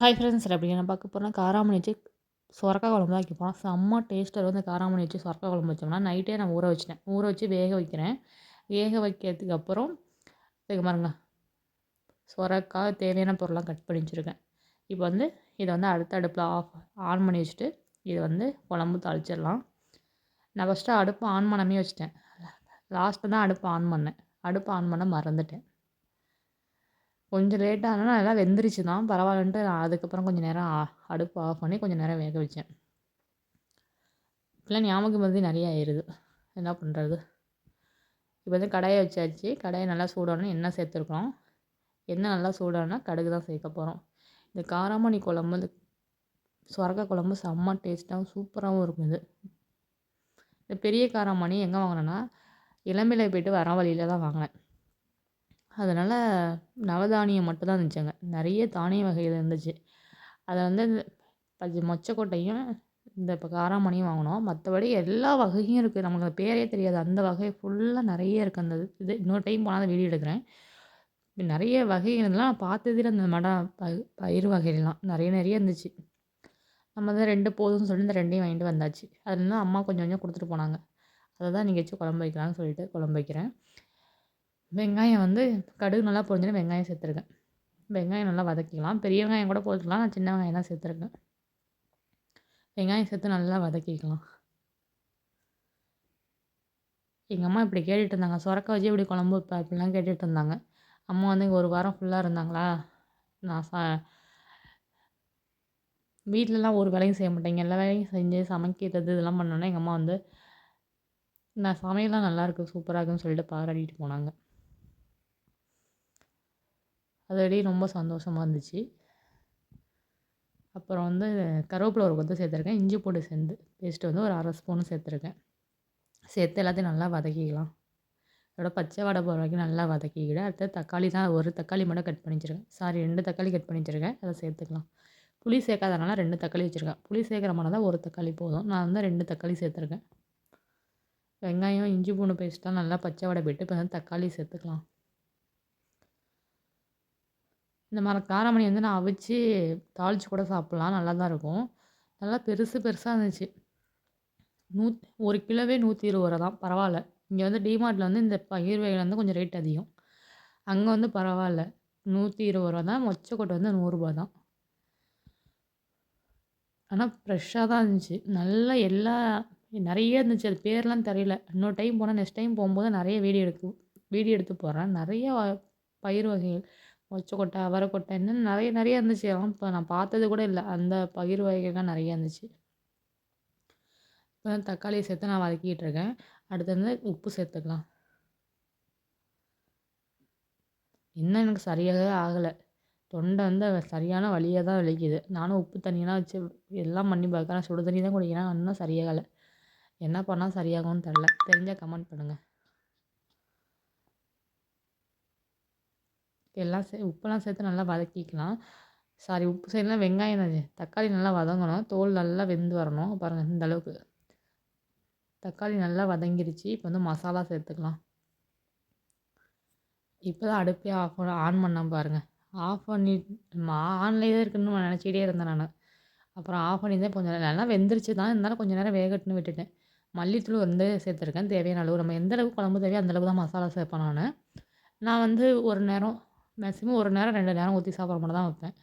Hi friends அப்படி என்ன பார்க்க போகிறோம்னா காராமணி வச்சு சொரக்காய் குழம்பு தான் வைக்க போகிறோம் செம்ம டேஸ்ட்டாக வந்து காராமணி வச்சு சொரக்காய் குழம்பு வச்சோம்னா நைட்டே நான் ஊற வச்சிட்டேன். ஊற வச்சு வேக வைக்கிறேன். வேக வைக்கிறதுக்கு அப்புறம் இதுக்கு பாருங்க. சொரக்காய் தேவையான பொருளெலாம் கட் பண்ணி வச்சுருக்கேன். இப்போ வந்து இதை வந்து அடுத்த அடுப்பில் ஆஃப் ஆன் பண்ணி வச்சுட்டு இதை வந்து குழம்பு தாளிச்சிடலாம். நான் ஃபஸ்ட்டு அடுப்பு ஆன் பண்ணாமே வச்சுட்டேன். லாஸ்ட்டு தான் அடுப்பு ஆன் பண்ணேன். அடுப்பு ஆன் பண்ண மறந்துட்டேன். கொஞ்சம் லேட்டாக ஆனால் நல்லா வெந்துருச்சு தான் பரவாயில்லன்ட்டு நான் அதுக்கப்புறம் கொஞ்சம் நேரம் அடுப்பு ஆஃப் பண்ணி கொஞ்சம் நேரம் வேக வச்சேன். இப்போலாம் ஞாபகம் மருதி நிறையா ஆயிடுது என்ன பண்ணுறது இப்போ வந்து கடாயை வச்சாச்சு. கடாயை நல்லா சூடானே எண்ணெய் சேர்த்துருக்கோம். எண்ணெய் நல்லா சூடானா கடுகு தான் சேர்க்க போகிறோம் இந்த காராமணி குழம்பு இந்த சொரக்க குழம்பு செம்ம டேஸ்ட்டாகவும் சூப்பராகவும் இருக்கும் இது. இந்த பெரிய காராமணி எங்கே வாங்கினேன்னா இளம்பிள்ளை போய்ட்டு வர வழியில் தான் வாங்கினேன். அதனால் நவதானியம் மட்டும்தான் இருந்துச்சு அங்கே நிறைய தானிய வகைகள் இருந்துச்சு. அதை வந்து பச்சை மொச்சக்கொட்டையும் இந்த இப்போ காராமணியும் வாங்கினோம். மற்றபடி எல்லா வகையும் இருக்குது நமக்கு அந்த பேரே தெரியாது. அந்த வகை ஃபுல்லாக நிறைய இருக்குது அந்த இது இன்னொரு டைம் போனால் தான் வீடியோ எடுக்கிறேன். நிறைய வகைகள்லாம் பார்த்ததில் அந்த மட பயிர் வகைகள்லாம் நிறைய நிறைய இருந்துச்சு. நம்ம தான் ரெண்டு போதும்னு சொல்லி இந்த ரெண்டையும் வாங்கிட்டு வந்தாச்சு. அதுலேருந்து அம்மா கொஞ்சம் கொஞ்சம் கொடுத்துட்டு போனாங்க. அதை தான் நீங்கள் வச்சு குழம்பு வைக்கலாம்னு சொல்லிட்டு குழம்பு வைக்கிறேன். வெங்காயம் வந்து கடுகு நல்லா பொரிஞ்சோன்னே வெங்காயம் சேர்த்துருக்கேன். வெங்காயம் நல்லா வதக்கிக்கலாம். பெரிய வெங்காயம் கூட போட்டுக்கலாம். நான் சின்ன வெங்காயம் தான் சேர்த்துருக்கேன். வெங்காயம் சேர்த்து நல்லா வதக்கிக்கலாம். எங்கள் அம்மா இப்படி கேட்டுட்டு இருந்தாங்க. சுரக்க வச்சு இப்படி குழம்பு வைப்பேன் அப்படிலாம் கேட்டுட்டு இருந்தாங்க. அம்மா வந்து இங்கே ஒரு வாரம் ஃபுல்லாக இருந்தாங்களா? நான் சா வீட்டிலலாம் ஒரு வேலையும் செய்ய மாட்டேங்க எல்லா வேலையும் செஞ்சு சமைக்கிறது இதெல்லாம் பண்ணோன்னே எங்கள் அம்மா வந்து நான் சமையல்லாம் நல்லாயிருக்கு சூப்பராக இருக்குன்னு சொல்லிட்டு பாராட்டிட்டு போனாங்க. அதோடய ரொம்ப சந்தோஷமாக இருந்துச்சு. அப்புறம் வந்து கருவேப்பிலை ஒரு கொத்து சேர்த்துருக்கேன். இஞ்சி பூண்டு சேர்ந்து பேஸ்ட்டு வந்து ஒரு அரை ஸ்பூன் சேர்த்துருக்கேன். சேர்த்து எல்லாத்தையும் நல்லா வதக்கிக்கலாம். அதோட பச்சை வடை போகிற வரைக்கும் நல்லா வதக்கிக்கிட்டு அடுத்து தக்காளி தான் ஒரு தக்காளி மட்டும் கட் பண்ணி வச்சுருக்கேன். சாரி ரெண்டு தக்காளி கட் பண்ணி வச்சுருக்கேன். அதை சேர்த்துக்கலாம். புளி சேர்க்காதனால ரெண்டு தக்காளி வச்சுருக்கேன். புளி சேர்க்குற மாதிரி தான் ஒரு தக்காளி போதும். நான் வந்து ரெண்டு தக்காளி சேர்த்துருக்கேன். வெங்காயம் இஞ்சி பூண்டு பேஸ்ட்டாக நல்லா பச்சை வடை போயிட்டு இப்போ வந்து தக்காளி சேர்த்துக்கலாம். இந்த மாதிரி காராமணி வந்து நான் அவிச்சு தாளித்து கூட சாப்பிட்லாம். நல்லா தான் இருக்கும். நல்லா பெருசு பெருசாக இருந்துச்சு. நூத் ஒரு கிலோவே நூற்றி இருபது ரூபா தான் பரவாயில்ல. இங்கே வந்து டிமார்ட்டில் வந்து இந்த பயிர் வகைகள் வந்து கொஞ்சம் ரேட் அதிகம். அங்கே வந்து பரவாயில்ல. நூற்றி இருபது ரூபா தான் மொச்சக்கொட்டை வந்து நூறுரூபா தான் ஆனால் ஃப்ரெஷ்ஷாக தான் இருந்துச்சு. நல்லா எல்லா நிறைய இருந்துச்சு. அது பேர்லாம் தெரியல. இன்னொரு டைம் போனால் நெக்ஸ்ட் டைம் போகும்போது நிறைய வீடியோ எடுக்கும் வீடியோ எடுத்து போடுறேன். நிறைய பயிர் வகைகள். மொச்சக்கொட்டை அவரைக்கொட்டை இன்னும் நிறைய நிறைய இருந்துச்சு. அதெல்லாம் இப்போ நான் பார்த்தது கூட இல்லை. அந்த பயிர் வகைகள்லாம் நிறைய இருந்துச்சு. இப்போ தக்காளியை சேர்த்து நான் வதக்கிட்டு இருக்கேன். அடுத்து வந்து உப்பு சேர்த்துக்கலாம். இன்னும் எனக்கு சரியாகவே ஆகலை. தொண்டை வந்து சரியான வழியாக தான் வலிக்குது. நானும் உப்பு தண்ணியெல்லாம் வச்சு எல்லாம் பண்ணி பார்க்குறேன். சுடு தண்ணி தான் குடிக்கிறேன். இன்னும் சரியாகலை. என்ன பண்ணால் சரியாகும்னு தெரில. தெரிஞ்சால் கமெண்ட் பண்ணுங்கள் எல்லாம் சே உப்பெல்லாம் சேர்த்து நல்லா வதக்கிக்கலாம். சாரி உப்பு சேர்த்துலாம் வெங்காயம் தான் தக்காளி நல்லா வதங்கணும். தோல் நல்லா வெந்து வரணும். பாருங்கள் இந்த அளவுக்கு. தக்காளி நல்லா வதங்கிருச்சு. இப்போ வந்து மசாலா சேர்த்துக்கலாம். இப்போ தான் அடுப்பே ஆஃப் பண்ண ஆன் பண்ணால் பாருங்கள் ஆஃப் பண்ணி ஆன்லேயே தான் இருக்குன்னு நினச்சிக்கிட்டே இருந்தேன் நான். அப்புறம் ஆஃப் பண்ணி தான் கொஞ்சம் நல்லா வெந்துருச்சு தான். இருந்தாலும் கொஞ்சம் நேரம் வேகட்டுன்னு விட்டுட்டேன். மல்லித்தூள் வந்து சேர்த்துருக்கேன். தேவையான அளவு. நம்ம எந்த அளவுக்கு குழம்பு தேவையோ அந்தளவுக்கு தான் மசாலா சேர்ப்பேன் நான். நான் வந்து ஒரு நேரம் மேக்ஸிமம் ஒரு நேரம் ரெண்டு நேரம் ஊற்றி சாப்பிட்ற மாதிரி தான் வைப்பேன்.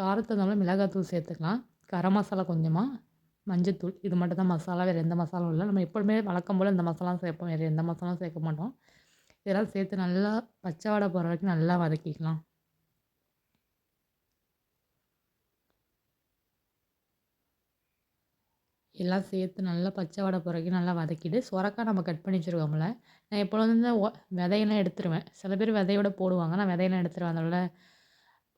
காரத்தை இருந்தாலும் மிளகாத்தூள் சேர்த்துக்கலாம். கரம் மசாலா கொஞ்சமாக மஞ்சத்தூள். இது மட்டும் தான் மசாலா வேறு எந்த மசாலாவும் இல்லை. நம்ம எப்பொழுதுமே வழக்கம் போல் இந்த மசாலா சேர்ப்போம். வேறு எந்த மசாலாவும் சேர்க்க மாட்டோம். இதெல்லாம் சேர்த்து நல்லா பச்சை வடை போகிற வரைக்கும் நல்லா வதக்கிக்கலாம். எல்லாம் சேர்த்து நல்லா பச்சை வடை பிறகு நல்லா வதக்கிட்டு சுரக்காய் நம்ம கட் பண்ணி வச்சுருக்கோம்ல. நான் எப்பொழுதும் வந்து விதையெல்லாம் எடுத்துருவேன். சில பேர் விதையோட போடுவாங்க. நான் விதையெல்லாம் எடுத்துருவேன். அதோட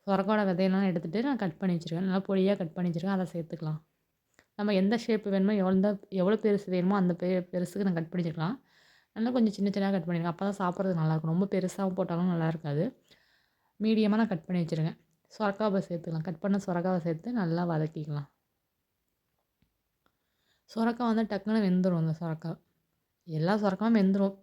சொரக்காயோட விதையெல்லாம் எடுத்துகிட்டு நான் கட் பண்ணி வச்சுருக்கேன். நல்லா பொடியாக கட் பண்ணி வச்சுருக்கேன். அதை சேர்த்துக்கலாம். நம்ம எந்த ஷேப் வேணுமோ எவ்வளோ எவ்வளோ பெருசு வேணுமோ அந்த பெ பெருசுக்கு நான் கட் பண்ணிச்சிருக்கலாம் நல்லா கொஞ்சம் சின்ன சின்னதாக கட் பண்ணியிருக்கேன் அப்போ தான் சாப்பிட்றதுக்கு நல்லாயிருக்கும் ரொம்ப பெருசாகவும் போட்டாலும் நல்லா இருக்காது. மீடியமாக நான் கட் பண்ணி வச்சுருக்கேன். சொரக்காவை சேர்த்துக்கலாம். கட் பண்ண சொரக்காவை சேர்த்து நல்லா வதக்கிக்கலாம். சுரக்கா வந்து டக்குன்னு வெந்துடும் அந்த சுரக்கா எல்லா சுரக்காவும் வெந்துடும்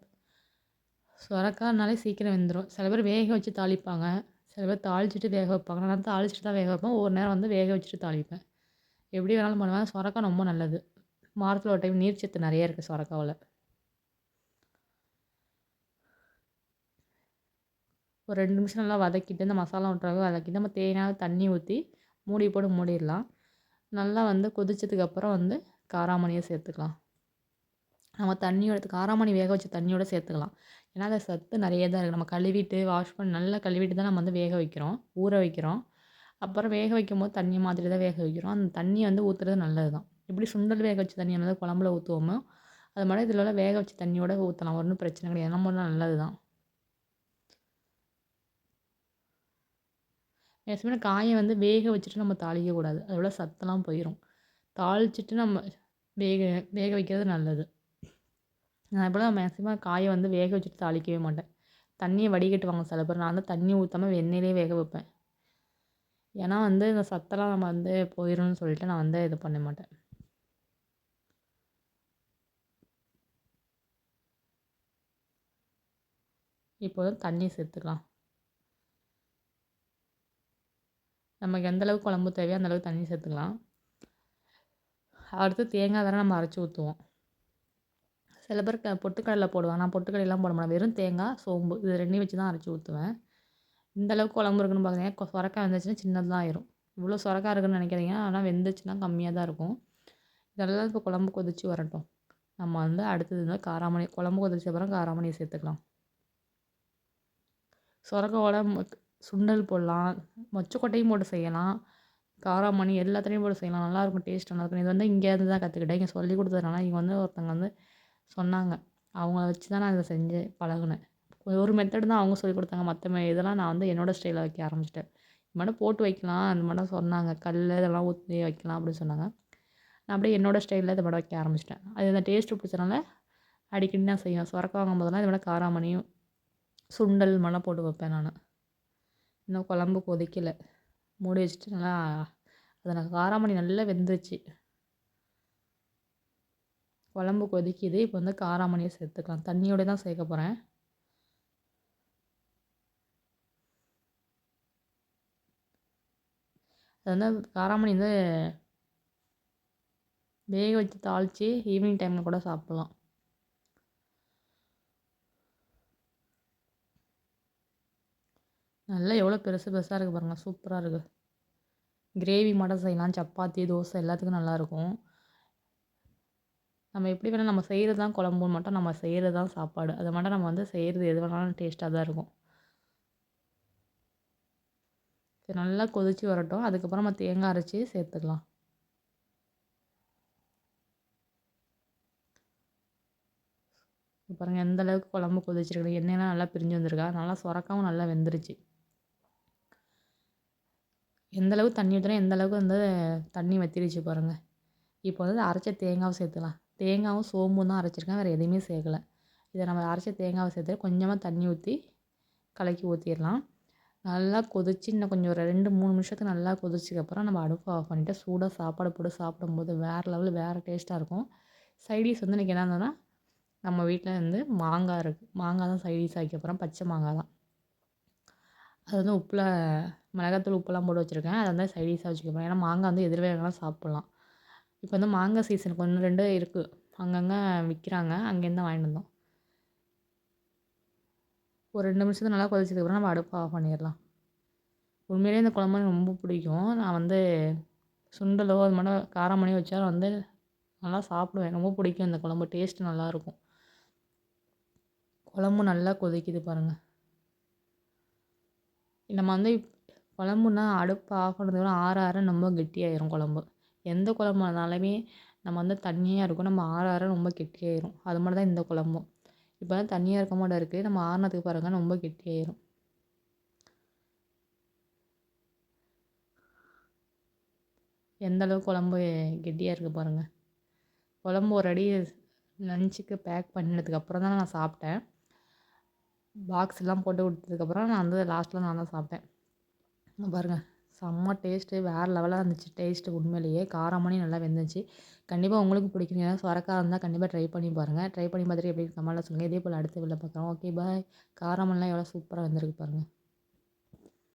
சுரக்கானாலே சீக்கிரம் வெந்துடும் சில பேர் வேக வச்சு தாளிப்பாங்க. சில பேர் தாளிச்சிட்டு வேக வைப்பாங்க. நான் தாளிச்சுட்டு தான் வேக வைப்பேன். ஒரு நேரம் வந்து வேக வச்சுட்டு தாளிப்பேன். எப்படி வேணாலும் பண்ணுவேன். சொரக்காய் ரொம்ப நல்லது. வாரத்தில் ஒரு டைம் நீர்ச்சத்து நிறைய இருக்குது சொரக்காவில். ஒரு ரெண்டு நிமிஷம் நல்லா வதக்கிட்டு இந்த மசாலா விட்றாங்க வதக்கிட்டு நம்ம தேவையான தண்ணி ஊற்றி மூடி போட்டு மூடிடலாம். நல்லா வந்து கொதிச்சதுக்கப்புறம் வந்து காராமணியை சேர்த்துக்கலாம். நம்ம தண்ணியோட காராமணி வேக வச்ச தண்ணியோட சேர்த்துக்கலாம். ஏன்னா அதில் சத்து நிறைய தான் இருக்குது நம்ம கழுவிட்டு வாஷ் பண்ணி நல்லா கழுவிட்டு தான் நம்ம வந்து வேக வைக்கிறோம் ஊற வைக்கிறோம். அப்புறம் வேக வைக்கும் போது தண்ணி மாதிரி தான் வேக வைக்கிறோம். அந்த தண்ணியை வந்து ஊற்றுறது நல்லது தான் எப்படி சுண்டல் வேக வச்ச தண்ணியை வந்து குழம்புல ஊற்றுவோமோ அது மாதிரி இதில் வேக வச்ச தண்ணியோட ஊற்றலாம் ஒன்றும் பிரச்சனை கிடையாது. நம்ம நல்லது தான் மேக்ஸிமம் காயை வந்து வேக வச்சுட்டு நம்ம தாளிக்கக்கூடாது. அதோட சத்தெல்லாம் போயிடும் தாளிச்சிட்டு நம்ம வேக வேக வைக்கிறது நல்லது. நான் இப்போலாம் மேக்ஸிமம் காயை வந்து வேக வச்சுட்டு தாளிக்கவே மாட்டேன். தண்ணியை வடிகட்டுவாங்க சில பேர். நான் வந்து தண்ணி ஊற்றாம வெந்நீரே வேக வைப்பேன். ஏன்னா வந்து இந்த சத்தெல்லாம் நம்ம வந்து போயிடும்னு சொல்லிட்டு நான் வந்து இது பண்ண மாட்டேன். இப்போ வந்து தண்ணி சேர்த்துக்கலாம். நமக்கு எந்தளவுக்கு குழம்பு தேவையோ அந்தளவுக்கு தண்ணி சேர்த்துக்கலாம். அடுத்து தேங்காய் தானே நம்ம அரைச்சி ஊற்றுவோம் சில பேர் க பொட்டுக்கடலை போடுவாங்க. நான் பொட்டுக்கடையெல்லாம் போட மாட்டேன். வெறும் தேங்காய் சோம்பு இது ரெண்டையும் வச்சு தான் அரைச்சி ஊற்றுவேன் இந்த அளவுக்கு குழம்பு இருக்குன்னு பார்த்தீங்கன்னா சொரக்காய் வந்துச்சுன்னா சின்னதாக ஆயிரும். இவ்வளோ சொரக்காய் இருக்குன்னு நினைக்கிறீங்க. ஆனால் வெந்துச்சுன்னா கம்மியாக தான் இருக்கும். இதெல்லாம் இப்போ குழம்பு கொதிச்சு வரட்டும். நம்ம வந்து அடுத்தது வந்து காராமணி குழம்பு கொதிச்ச அப்புறம் காராமணியை சேர்த்துக்கலாம். சொரக்காவோட சுண்டல் போடலாம். மொச்சக்கொட்டையும் போட்டு செய்யலாம். காராமணி எல்லாத்துலேயும் போட்டு செய்யலாம். நல்லாயிருக்கும் டேஸ்ட் நல்லாயிருக்கும் இது வந்து இங்கேருந்து தான் கற்றுக்கிட்டேன் இங்கே சொல்லி கொடுத்ததுனால இங்கே வந்து ஒருத்தங்க வந்து சொன்னாங்க. அவங்கள வச்சு தான் நான் இதை செஞ்சு பழகுனேன். ஒரு மெத்தட் தான் அவங்க சொல்லிக் கொடுத்தாங்க. மற்ற மே இதெல்லாம் நான் வந்து என்னோடய ஸ்டைலில் வைக்க ஆரம்பிச்சிட்டேன். இது மட்டும் போட்டு வைக்கலாம். அந்த மட்டும் சொன்னாங்க. கல் இதெல்லாம் ஊற்றி வைக்கலாம் அப்படின்னு சொன்னாங்க. நான் அப்படியே என்னோடய ஸ்டைலில் இதை மட்டும் வைக்க ஆரம்பிச்சிட்டேன். அது அந்த டேஸ்ட்டு பிடிச்சனால அடிக்கடி நான் செய்வேன். சுரக்க வாங்கும் போதெல்லாம் இது மட்டும் காராமணியும் சுண்டல் மணம் போட்டு வைப்பேன் நான். இன்னும் குழம்பு கொதிக்கலை. மூடி வச்சுட்டு நல்லா அதில் காராமணி நல்லா வெந்துருச்சு. குழம்பு கொதிக்குது. இப்போ வந்து காராமணியை சேர்த்துக்கலாம். தண்ணியோட தான் சேர்க்க போகிறேன் அது வந்து காராமணி வந்து வேக வச்சு தாளித்து ஈவினிங் டைமில் கூட சாப்பிட்லாம். நல்லா எவ்வளோ பெருசு பெருசாக இருக்குது பாருங்கள் சூப்பராக இருக்குது. கிரேவி மட்டும் செய்யலாம். சப்பாத்தி தோசை எல்லாத்துக்கும் நல்லாயிருக்கும் நம்ம எப்படி வேணால் நம்ம செய்கிறது தான் குழம்புன்னு மட்டும் நம்ம செய்கிறது தான் சாப்பாடு. அதை மட்டும் நம்ம வந்து செய்கிறது எது வேணாலும் டேஸ்ட்டாக தான் இருக்கும். சரி நல்லா கொதித்து வரட்டும். அதுக்கப்புறம் நம்ம தேங்காய் அரைச்சி சேர்த்துக்கலாம். பாருங்கள் எந்த அளவுக்கு குழம்பு கொதிச்சிருக்கு எண்ணெயெல்லாம் நல்லா பிரிஞ்சு வந்திருக்கா. நல்லா சுரக்காவும் நல்லா வெந்துருச்சு. எந்தளவுக்கு தண்ணி ஊற்றுனா எந்தளவுக்கு வந்து தண்ணி வற்றிருச்சு பாருங்கள் இப்போ வந்து அரைச்ச தேங்காவை சேர்த்துக்கலாம். தேங்காவும் சோம்பும் தான் அரைச்சிருக்கேன் வேறு எதுவுமே சேர்க்கலை. இதை நம்ம அரைச்ச தேங்காவை சேர்த்து கொஞ்சமாக தண்ணி ஊற்றி கலக்கி ஊற்றிடலாம் நல்லா கொதிச்சு இன்னும் கொஞ்சம் ஒரு ரெண்டு மூணு நிமிஷத்துக்கு நல்லா கொதிச்சதுக்கப்புறம் நம்ம அடுப்பு ஆஃப் பண்ணிவிட்டு சூடாக சாப்பாடு போட்டு சாப்பிடும்போது வேறு லெவலில் வேறு டேஸ்ட்டாக இருக்கும். சைடிஷ் வந்து எனக்கு என்ன இருந்ததுன்னா நம்ம வீட்டில் வந்து மாங்காய் இருக்குது மாங்காய் தான் சைடிஷ் ஆக்கி அப்புறம் பச்சை மாங்காய் தான். அது வந்து உப்பில் மிளகாத்தூள் உப்பெல்லாம் போட்டு வச்சுருக்கேன். அதை வந்து சைடிஷாக வச்சுக்கப்பேன் ஏன்னா மாங்காய் வந்து எதிர் வேணாலும் சாப்பிட்லாம். இப்போ வந்து மாங்காய் சீசனுக்கு ஒன்று ரெண்டு இருக்குது அங்கங்கே விற்கிறாங்க அங்கேருந்து வாங்கிட்டு வந்தோம். ஒரு ரெண்டு நிமிஷத்துக்கு நல்லா கொதிச்சதுக்கப்புறம் நம்ம அடுப்பை ஆஃப் பண்ணிடலாம். உண்மையிலே இந்த குழம்பு எனக்கு ரொம்ப பிடிக்கும். நான் வந்து சுண்டலோ அது மாதிரி காரம் பண்ணி வச்சாலும் வந்து நல்லா சாப்பிடுவேன். ரொம்ப பிடிக்கும் இந்த குழம்பு. டேஸ்ட்டு நல்லாயிருக்கும் குழம்பு நல்லா கொதிக்குது பாருங்கள் நம்ம வந்து குழம்புனா அடுப்பு ஆஃப் பண்ணதுக்கு ஆற ஆற ரொம்ப கெட்டியாயிரும் குழம்பு. எந்த குழம்பு இருந்தாலுமே நம்ம வந்து தண்ணியாக இருக்கும். நம்ம ஆற ஆற ரொம்ப கெட்டியாயிரும். அது மாதிரி தான் இந்த குழம்பும். இப்போ தான் தண்ணியாக இருக்க மாட்டோம். இருக்குது நம்ம ஆறுனதுக்கு பாருங்கள் ரொம்ப கெட்டியாயிரும். எந்த அளவுக்கு குழம்பு கெட்டியாக இருக்குது பாருங்கள் குழம்பு ஒரு அடி லஞ்சுக்கு பேக் பண்ணினதுக்கப்புறம் தான் நான் சாப்பிட்டேன். பாக்ஸ்லாம் போட்டு கொடுத்ததுக்கப்புறம் நான் வந்து லாஸ்ட்டில் நான் தான் சாப்பிட்டேன். பாருங்கள் செம்ம டேஸ்ட்டு வேறு லெவலாக இருந்துச்சு டேஸ்ட்டு உண்மையிலேயே. காரமணி நல்லா வெந்துச்சு. கண்டிப்பாக உங்களுக்கு பிடிக்கும். ஏதாவது சொரக்காய் இருந்தால் கண்டிப்பாக ட்ரை பண்ணி பாருங்கள் ட்ரை பண்ணி பார்த்துட்டு எப்படி கமெண்ட்டில் சொல்லுங்கள் இதே போல் அடுத்த வீடியோவில் பார்க்குறோம் ஓகே பாய் காரமணிலாம் எவ்வளோ சூப்பராக வந்திருக்கு பாருங்கள்